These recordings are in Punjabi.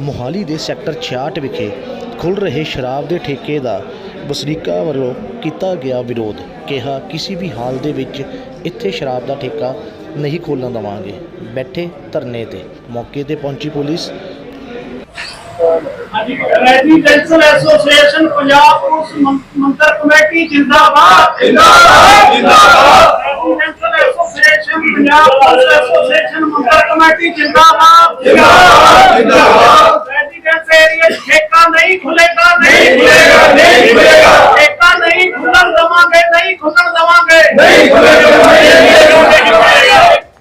ਮੋਹਾਲੀ ਦੇ ਸੈਕਟਰ 66 ਵਿਖੇ ਖੁੱਲ ਰਹੇ ਸ਼ਰਾਬ ਦੇ ਠੇਕੇ ਦਾ ਵਸਨੀਕਾਂ ਵੱਲੋਂ ਕੀਤਾ ਗਿਆ ਵਿਰੋਧ। ਕਿਹਾ ਕਿਸੇ ਵੀ ਹਾਲ ਦੇ ਵਿੱਚ ਇੱਥੇ ਸ਼ਰਾਬ ਦਾ ਠੇਕਾ ਨਹੀਂ ਖੋਲ੍ਹਣ ਦੇਵਾਂਗੇ। ਬੈਠੇ ਧਰਨੇ ਤੇ ਮੌਕੇ ਤੇ ਪਹੁੰਚੀ police. Residential association Punjab police ਮੰ- ਮੰਤਰ ਕਮੇਟੀ ਜਿੰਦਾਬਾਦ। ਜਿੰਦਾਬਾਦ ਜਿੰਦਾਬਾਦ। ਰੈਜ਼ੀਡੈਂਸ਼ੀਅਲ ਐਸੋਸੀਏਸ਼ਨ ਪੰਜਾਬ ਪੁਲਿਸ ਦਵਾਂਗੇ ਨਹੀਂ ਖੁੱਲੇਗਾ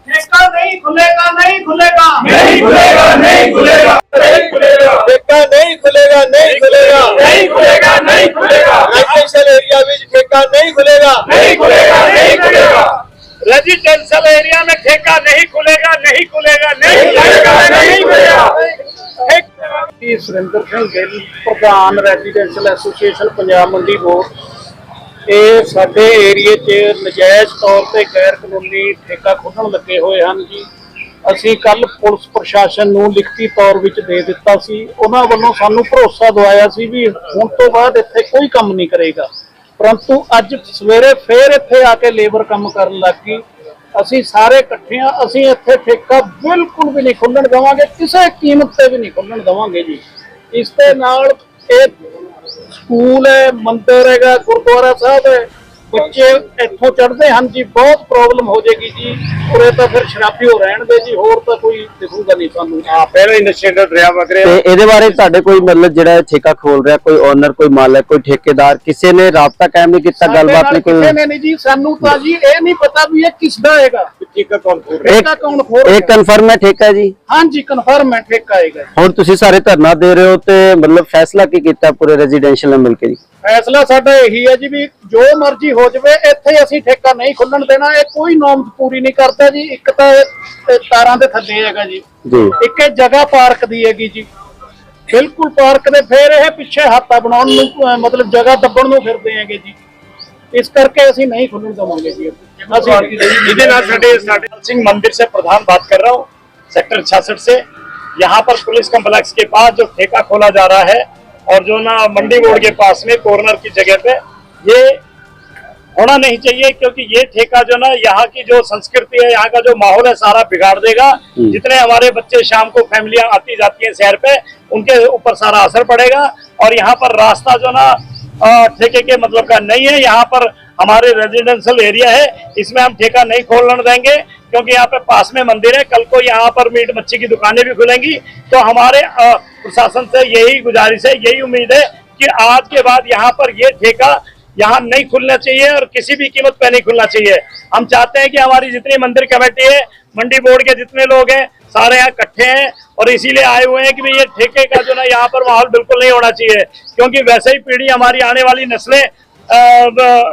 ਠੇਕਾ ਨਹੀਂ ਖੁੱਲੇਗਾ ਨਹੀਂ ਖੁੱਲੇਗਾ ਨਹੀਂ ਖੁੱਲੇਗਾ ਨਹੀਂ ਖੁੱਲੇਗਾ ਨਹੀਂ ਖੁੱਲੇਗਾ ਠੇਕਾ ਨਹੀਂ ਖੁੱਲੇਗਾ ਨਹੀਂ ਖੁੱਲੇਗਾ ਨਹੀਂ ਖੁੱਲੇਗਾ ਨਹੀਂ ਖੁੱਲੇਗਾ ਰੈਜ਼ੀਡੈਂਸ਼ੀਅਲ ਏਰੀਆ ਵਿੱਚ ਠੇਕਾ ਨਹੀਂ ਖੁੱਲੇਗਾ नहीं खुलेगा नहीं खुलेगा रेजिडेंशियल एरिया में ठेका नहीं खुलेगा नहीं खुलेगा नहीं खुलेगा नहीं खुलेगा ਕਿ ਸੁਰਿੰਦਰ ਸਿੰਘ ਗਿੱਲ ਪ੍ਰਧਾਨ ਰੈਜ਼ੀਡੈਂਸ਼ੀਅਲ ਐਸੋਸੀਏਸ਼ਨ ਪੰਜਾਬ ਮੰਡੀ ਬੋਰਡ ਇਹ ਸਾਡੇ ਏਰੀਏ 'ਚ ਨਜਾਇਜ਼ ਤੌਰ ਤੇ ਗੈਰ ਕਾਨੂੰਨੀ ਠੇਕਾ ਖੋਲ੍ਹਣ ਲੱਗੇ ਹੋਏ ਹਨ ਜੀ। ਅਸੀਂ ਕੱਲ ਪੁਲਿਸ ਪ੍ਰਸ਼ਾਸਨ ਨੂੰ ਲਿਖਤੀ ਤੌਰ ਵਿੱਚ ਦੇ ਦਿੱਤਾ ਸੀ। ਉਹਨਾਂ ਵੱਲੋਂ ਸਾਨੂੰ ਭਰੋਸਾ ਦਵਾਇਆ ਸੀ ਵੀ ਹੁਣ ਤੋਂ ਬਾਅਦ ਇੱਥੇ ਕੋਈ ਕੰਮ ਨਹੀਂ ਕਰੇਗਾ। ਪਰੰਤੂ ਅੱਜ ਸਵੇਰੇ ਫੇਰ ਇੱਥੇ ਆ ਕੇ ਲੇਬਰ ਕੰਮ ਕਰਨ ਲੱਗ ਗਈ। ਅਸੀਂ ਸਾਰੇ ਇਕੱਠੇ ਆ ਅਸੀਂ ਇੱਥੇ ਠੇਕਾ ਬਿਲਕੁਲ ਵੀ ਨਹੀਂ ਖੁੱਲਣ ਦੇਵਾਂਗੇ। ਕਿਸੇ ਕੀਮਤ ਤੇ ਵੀ ਨਹੀਂ ਖੁੱਲਣ ਦੇਵਾਂਗੇ ਜੀ। ਇਸ ਦੇ ਨਾਲ ਇਹ ਸਕੂਲ ਹੈ ਮੰਦਿਰ ਹੈਗਾ ਗੁਰਦੁਆਰਾ ਸਾਹਿਬ ਹੈ। ਬੱਚੇ ਇੱਥੋਂ ਚੜ੍ਹਦੇ ਹਨ ਜੀ ਬਹੁਤ ਪ੍ਰੋਬਲਮ ਹੋ ਜਾਏਗੀ ਜੀ। ਉਰੇ ਤਾਂ ਫਿਰ ਸ਼ਰਾਬੀ ਹੋ ਰਹਿਣਗੇ ਜੀ ਹੋਰ ਤਾਂ ਕੋਈ ਦਿਖੂਗਾ ਨਹੀਂ ਸਾਨੂੰ। ਹਾਂ ਪਹਿਲਾਂ ਹੀ ਨਸ਼ੇ ਦਾ ਦਰਿਆ ਵਗ ਰਿਹਾ। ਤੇ ਇਹਦੇ ਬਾਰੇ ਤੁਹਾਡੇ ਕੋਈ ਮਤਲਬ ਜਿਹੜਾ ਠੇਕਾ ਖੋਲ ਰਿਹਾ ਕੋਈ ਓਨਰ ਕੋਈ ਮਾਲਕ ਕੋਈ ਠੇਕੇਦਾਰ ਕਿਸੇ ਨੇ ਰਾਬਤਾ ਕਾਇਮ ਨਹੀਂ ਕੀਤਾ ਸਾਡੇ ਗੱਲਬਾਤ ਨਹੀਂ ਕਿਸੇ ਕੋਈ ਨੇ ਨਹੀਂ ਜੀ ਸਾਨੂੰ ਤਾਂ ਜੀ ਇਹ ਨਹੀਂ ਪਤਾ ਵੀ ਇਹ ਕਿਸ ਦਾ ਹੈਗਾ। ਠੇਕਾ ਕੌਣ ਖੋਲ ਰਿਹਾ ਠੇਕਾ ਕੌਣ ਖੋਲ ਇਹ ਰਿਹਾ ਕਨਫਰਮ ਹੈ ਠੇਕਾ ਜੀ। ਹਾਂਜੀ ਕਨਫਰਮ ਹੈ ਠੇਕਾ ਹੈਗਾ ਜੀ। ਹੁਣ ਤੁਸੀਂ ਸਾਰੇ ਧਰਨਾ ਦੇ ਰਹੇ ਹੋ ਤੇ ਮਤਲਬ ਫੈਸਲਾ ਕੀ ਕੀਤਾ ਪੂਰੇ ਰੈਜ਼ੀਡੈਂਸ਼ੀਅਲ ਨਾਲ ਮਿਲ ਕੇ ਜੀ? ਫੈਸਲਾ ਸਾਡਾ ਇਹੀ ਹੈ ਜੀ ਵੀ ਜੋ ਮਰਜ਼ੀ ਹੋ ਜਾਵੇ ਇੱਥੇ ਅਸੀਂ ਠੇਕਾ ਨਹੀਂ ਖੁੱਲਣ ਦੇਣਾ ਇਹ ਕੋਈ ਨੋਰਮਸ ਪੂਰੀ ਨਹੀਂ ਕਰਦਾ ਜੀ। ਇੱਕ ਤਾਂ ਇਹ ਤਾਰਾਂ ਦੇ ਥੱਲੇ ਹੈਗਾ ਜੀ। ਜੀ। ਇੱਕ ਇਹ ਜਗ੍ਹਾ ਪਾਰਕ ਦੀ ਹੈਗੀ ਜੀ। ਬਿਲਕੁਲ ਪਾਰਕ ਦੇ ਫੇਰ ਇਹ ਪਿੱਛੇ ਹਾਤਾ ਬਣਾਉਣ ਨੂੰ ਅਹ ਮਤਲਬ ਜਗ੍ਹਾ ਦੱਬਣ ਨੂੰ ਫਿਰਦੇ ਹੈਗੇ ਜੀ। ਇਸ ਕਰਕੇ ਅਸੀਂ ਨਹੀਂ ਖੁੱਲਣ ਦੇਵਾਂਗੇ ਜੀ ਅਸੀਂ इधर आज साढ़े साढ़े सिंह मंदिर से प्रधान बात कर रहा हूँ सेक्टर छियासठ से यहाँ पर पुलिस कम्प्लेक्स के पास जो ठेका खोला जा रहा है और जो ना मंडी बोर्ड के पास में कॉर्नर की जगह पे ये होना नहीं चाहिए क्योंकि ये ठेका जो ना यहाँ की जो संस्कृति है यहाँ का जो माहौल है सारा बिगाड़ देगा जितने हमारे बच्चे शाम को फैमिलियां आती जाती हैं शहर पे उनके ऊपर सारा असर पड़ेगा और यहाँ पर रास्ता जो ना अ, ठेके के मतलब का नहीं है, यहाँ पर हमारे रेजिडेंशियल एरिया है, इसमें हम ठेका नहीं खोलने देंगे, क्योंकि यहाँ पे पास में मंदिर है, कल को यहाँ पर मीट मच्छी की दुकानें भी खुलेंगी तो हमारे प्रशासन से यही गुजारिश है, यही उम्मीद है कि आज के बाद यहाँ पर ये ठेका यहाँ नहीं खुलना चाहिए और किसी भी कीमत पे नहीं खुलना चाहिए। हम चाहते हैं कि हमारी जितनी मंदिर कमेटी है, मंडी बोर्ड के जितने लोग हैं, सारे यहाँ इकट्ठे हैं और इसीलिए आए हुए हैं कि भाई ये ठेके का जो ना यहाँ पर माहौल बिल्कुल नहीं होना चाहिए। क्योंकि वैसे ही पीढ़ी हमारी आने वाली नस्लें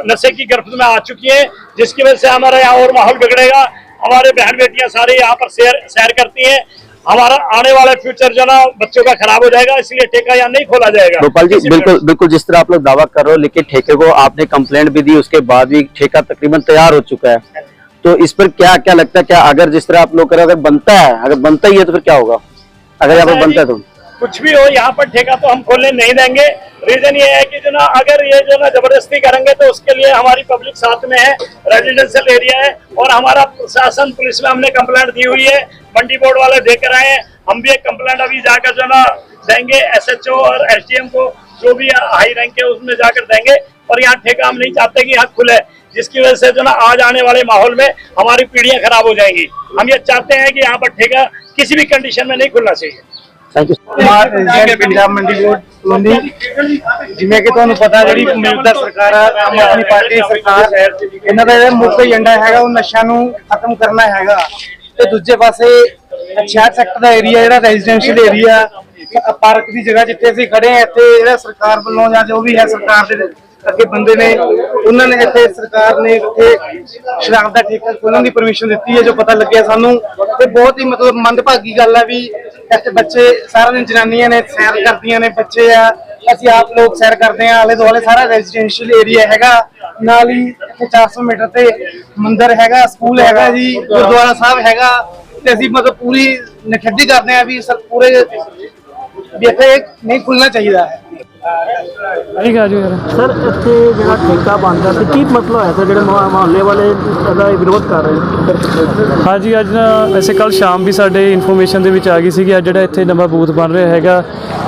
नशे की गिरफ्त में आ चुकी है, जिसकी वजह से हमारा यहाँ और माहौल बिगड़ेगा। हमारे बहन बेटियाँ सारे यहाँ पर सैर सैर करती हैं। हमारा आने वाला फ्यूचर जो ना बच्चों का खराब हो जाएगा इसलिए ठेका यहाँ नहीं खोला जाएगा। गोपाल जी बिल्कुल बिल्कुल जिस तरह आप लोग दावा कर रहे हो लेकिन ठेके को आपने कंप्लेंट भी दी उसके बाद भी ठेका तकरीबन तैयार हो चुका है। तो इस पर क्या क्या लगता है? क्या अगर जिस तरह आप लोग कर रहे अगर बनता है अगर बनता ही है तो फिर क्या होगा? अगर यहाँ पर बनता है तो। कुछ भी हो, यहाँ पर ठेका तो हम खोलने नहीं देंगे। रीजन ये है कि जो ना, अगर ये जो ना ज़बरदस्ती करेंगे तो उसके लिए हमारी पब्लिक साथ में है रेजिडेंशियल एरिया है, और हमारा प्रशासन, पुलिस में हमने कंप्लेंट दी हुई है। मंडी बोर्ड वाले देकर आए हैं। हम भी एक कंप्लेंट अभी जाकर जो ना देंगे एसएचओ और एसडीएम को, जो भी हाई रैंक है, उसमें जाकर देंगे। और यहाँ ठेका हम नहीं चाहते कि यहाँ खुले, जिसकी वजह से जो ना आज आने वाले माहौल में हमारी पीढ़ियाँ खराब हो जाएँगी। हम ये चाहते हैं कि यहाँ पर ठेका किसी भी कंडीशन में नहीं खुलना चाहिए। ਥੈਂਕ ਯੂ ਪੰਜਾਬ ਮੰਡੀ ਬੋਰਡ ਲੋਂਦੀ ਜਿਵੇਂ ਕਿ ਤੁਹਾਨੂੰ ਪਤਾ ਜਿਹੜੀ ਮੌਜੂਦਾ ਸਰਕਾਰ ਆ, ਆਮ ਆਦਮੀ ਪਾਰਟੀ ਸਰਕਾਰ, ਇਹਨਾਂ ਦਾ ਮੁੱਖ ਏਜੰਡਾ ਹੈਗਾ, ਉਹ ਨਸ਼ਾ ਨੂੰ ਖਤਮ ਕਰਨਾ ਹੈਗਾ। ਤੇ ਦੂਜੇ ਪਾਸੇ 66 ਸੈਕਟਰ ਦਾ ਏਰੀਆ ਜਿਹੜਾ ਰੈਜ਼ੀਡੈਂਸ਼ੀਅਲ ਏਰੀਆ ਪਾਰਕ ਦੀ ਜਗ੍ਹਾ ਜਿੱਥੇ ਅਸੀਂ ਖੜੇ ਆ, ਇੱਥੇ ਜਿਹੜਾ ਸਰਕਾਰ ਵੱਲੋਂ ਜਾਂ ਜੋ ਵੀ ਹੈ ਸਰਕਾਰ ਦੇ ਅੱਗੇ ਬੰਦੇ ਨੇ, ਉਹਨਾਂ ਨੇ ਇੱਥੇ ਸਰਕਾਰ ਨੇ ਇੱਥੇ ਸ਼ਰਾਬ ਦਾ ਠੇਕਾ ਖੋਲਣ ਦੀ ਪਰਮਿਸ਼ਨ ਦਿੱਤੀ ਹੈ, ਜੋ ਪਤਾ ਲੱਗਿਆ ਸਾਨੂੰ। ਤੇ ਬਹੁਤ ਹੀ ਮਤਲਬ ਮੰਦਭਾਗੀ ਗੱਲ ਹੈ ਵੀ ਇੱਥੇ ਬੱਚੇ ਸਾਰਾ ਦਿਨ ਜਨਾਨੀਆਂ ਨੇ ਸੈਰ ਕਰਦੀਆਂ ਨੇ, ਬੱਚੇ ਆ, ਅਸੀਂ ਆਪ ਲੋਕ ਸੈਰ ਕਰਦੇ ਆ ਆਲੇ ਦੁਆਲੇ ਸਾਰਾ ਰੈਜ਼ੀਡੈਂਸ਼ੀਅਲ ਏਰੀਆ ਹੈਗਾ, ਨਾਲ ਹੀ ਇੱਥੇ 400 ਮੀਟਰ ਤੇ ਮੰਦਿਰ ਹੈਗਾ, ਸਕੂਲ ਹੈਗਾ ਜੀ, ਗੁਰਦੁਆਰਾ ਸਾਹਿਬ ਹੈਗਾ, ਤੇ ਅਸੀਂ ਮਤਲਬ ਪੂਰੀ ਨਿਖੇਧੀ ਕਰਦੇ ਆ ਵੀ ਸਰ ਪੂਰੇ ਵੀ ਇੱਥੇ ਨਹੀਂ ਖੁੱਲਣਾ ਚਾਹੀਦਾ ਹੈ। ਠੀਕ ਆ ਜੀ ਯਾਰ। ਸਰ ਇੱਥੇ ਜਿਹੜਾ ਠੇਕਾ ਬਣਦਾ ਸੀ ਕੀ ਮਸਲਾ ਹੋਇਆ ਸੀ? ਜਿਹੜੇ ਮੁਹ- ਮੁਹੱਲੇ ਵਾਲੇ ਇਹਦਾ ਵਿਰੋਧ ਕਰ ਰਹੇ ਹਾਂਜੀ ਅੱਜ ਨਾ ਵੈਸੇ ਕੱਲ ਸ਼ਾਮ ਵੀ ਸਾਡੇ ਇਨਫੋਰਮੇਸ਼ਨ ਦੇ ਵਿੱਚ ਆ ਗਈ ਸੀ ਕਿ ਅੱਜ ਜਿਹੜਾ ਇੱਥੇ ਨਵਾਂ ਬੂਥ ਬਣ ਰਿਹਾ ਹੈਗਾ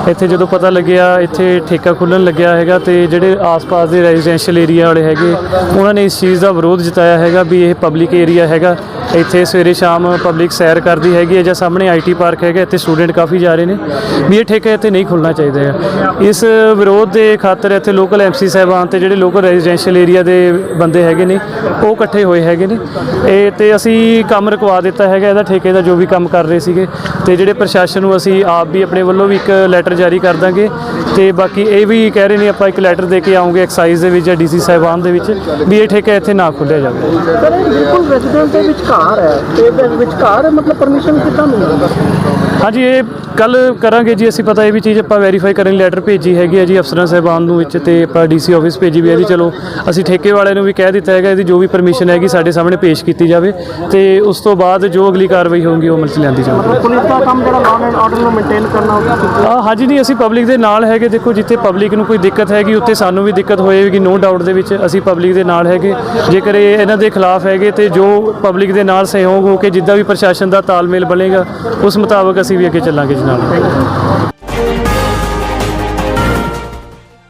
ਇੱਥੇ ਜਦੋਂ ਪਤਾ ਲੱਗਿਆ ਇੱਥੇ ਠੇਕਾ ਖੁੱਲਣ ਲੱਗਿਆ ਹੈਗਾ ਤੇ ਜਿਹੜੇ ਆਸ-ਪਾਸ ਦੇ ਰੈਜ਼ੀਡੈਂਸ਼ੀਅਲ ਏਰੀਆ ਵਾਲੇ ਹੈਗੇ ਉਹਨਾਂ ਨੇ ਇਸ ਚੀਜ਼ ਦਾ ਵਿਰੋਧ ਜਤਾਇਆ ਹੈਗਾ ਵੀ ਇਹ ਪਬਲਿਕ ਏਰੀਆ ਹੈਗਾ। ਇੱਥੇ ਸਵੇਰੇ ਸ਼ਾਮ ਪਬਲਿਕ ਸੈਰ ਕਰਦੀ ਹੈਗੀ ਹੈ ਜਾਂ ਸਾਹਮਣੇ ਆਈਟੀ ਪਾਰਕ ਹੈਗਾ, ਇੱਥੇ ਸਟੂਡੈਂਟ ਕਾਫੀ ਜਾ ਰਹੇ ਨੇ। ਵੀ ਇਹ ਠੇਕਾ ਇੱਥੇ ਨਹੀਂ ਖੁੱਲਣਾ ਚਾਹੀਦਾ ਹੈ ਇਸ ਵਿਰੋਧ ਦੇ ਖਾਤਰ ਇੱਥੇ ਲੋਕਲ ਐਮਸੀ ਸਾਹਿਬਾਨ ਤੇ ਜਿਹੜੇ ਲੋਕਲ ਰੈਜ਼ੀਡੈਂਸ਼ੀਅਲ ਏਰੀਆ ਦੇ ਬੰਦੇ ਹੈਗੇ ਨੇ, ਉਹ ਇਕੱਠੇ ਹੋਏ ਹੈਗੇ ਨੇ। ਇਹ ਤੇ ਅਸੀਂ ਕੰਮ ਰੁਕਵਾ ਦਿੱਤਾ ਹੈਗਾ, ਇਹਦਾ ਠੇਕੇ ਦਾ ਜੋ ਵੀ ਕੰਮ ਕਰ ਰਹੇ ਸੀਗੇ। ਤੇ ਜਿਹੜੇ ਪ੍ਰਸ਼ਾਸਨ ਨੂੰ ਅਸੀਂ ਆਪ ਵੀ ਆਪਣੇ ਵੱਲੋਂ ਵੀ ਇੱਕ ਲੈਟਰ ਜਾਰੀ ਕਰ ਦਾਂਗੇ। ਤੇ ਬਾਕੀ ਇਹ ਵੀ ਕਹਿ ਰਹੇ ਨੇ, ਆਪਾਂ ਇੱਕ ਲੈਟਰ ਦੇ ਕੇ ਆਉਂਗੇ ਐਕਸਾਈਜ਼ ਦੇ ਵਿੱਚ ਜਾਂ ਡੀਸੀ ਸਾਹਿਬਾਨ ਦੇ ਵਿੱਚ, ਵੀ ਇਹ ਠੇਕਾ ਇੱਥੇ ਨਾ ਖੁੱਲਿਆ ਜਾਵੇ। ਸਰ ਬਿਲਕੁਲ ਰੈਜ਼ੀਡੈਂਟ ਦੇ ਵਿਚਕਾਰ ਹੈ? ਤੇ ਇਹਦੇ ਵਿਚਕਾਰ ਮਤਲਬ ਪਰਮਿਸ਼ਨ ਕਿੱਦਾਂ ਮਿਲੇਗਾ ਹਾਂਜੀ ਇਹ ਕੱਲ ਕਰਾਂਗੇ ਜੀ। ਅਸੀਂ ਪਤਾ ਇਹ ਵੀ ਚੀਜ਼ ਆਪਾਂ ਵੈਰੀਫਾਈ ਕਰਨ ਲਈ ਲੈਟਰ ਭੇਜੀ ਹੈਗੀ ਹੈ ਜੀ ਅਫਸਰਾਂ ਸਾਹਿਬਾਨ ਨੂੰ ਵਿੱਚ ਤੇ ਆਪਾਂ ਡੀਸੀ ਆਫਿਸ ਭੇਜੀ ਵੀ ਹੈ ਜੀ। ਚਲੋ ਅਸੀਂ ਠੇਕੇ ਵਾਲੇ ਨੂੰ ਵੀ ਕਹਿ ਦਿੱਤਾ ਹੈਗਾ ਇਹਦੀ ਜੋ ਵੀ ਪਰਮਿਸ਼ਨ ਹੈਗੀ ਸਾਡੇ ਸਾਹਮਣੇ ਪੇਸ਼ ਕੀਤੀ ਜਾਵੇ ਤੇ ਉਸ ਤੋਂ ਬਾਅਦ ਜੋ ਅਗਲੀ ਕਾਰਵਾਈ ਹੋਊਗੀ ਉਹ ਅਮਲ 'ਚ ਲਿਆਂਦੀ ਜਾਵੇਗੀ ਪੁਲਿਸ ਦਾ ਕੰਮ ਜਿਹੜਾ ਲਾਅ ਐਂਡ ਆਰਡਰ ਨੂੰ ਮੇਨਟੇਨ ਕਰਨਾ ਹਾਂਜੀ ਨਹੀਂ ਅਸੀਂ ਪਬਲਿਕ ਦੇ ਨਾਲ ਹੈਗੇ। ਦੇਖੋ ਜਿੱਥੇ ਪਬਲਿਕ ਨੂੰ ਕੋਈ ਦਿੱਕਤ ਹੈਗੀ ਉੱਥੇ ਸਾਨੂੰ ਵੀ ਦਿੱਕਤ ਹੋਏਗੀ ਨੋ ਡਾਊਟ ਦੇ ਵਿੱਚ ਅਸੀਂ ਪਬਲਿਕ ਦੇ ਨਾਲ ਹੈਗੇ। ਜੇਕਰ ਇਹ ਇਹਨਾਂ ਦੇ ਖਿਲਾਫ ਹੈਗੇ ਤੇ ਜੋ ਪਬਲਿਕ ਦੇ ਨਾਲ ਸਹਿਯੋਗ ਹੋ ਕੇ ਜਿੱਦਾਂ ਵੀ ਪ੍ਰਸ਼ਾਸਨ ਦਾ ਤਾਲਮੇਲ ਬਣੇਗਾ, ਉਸ ਮੁਤਾਬਕ ਅਸੀਂ ਵੀ ਅੱਗੇ ਚੱਲਾਂਗੇ ਜੀ ਨਾਲ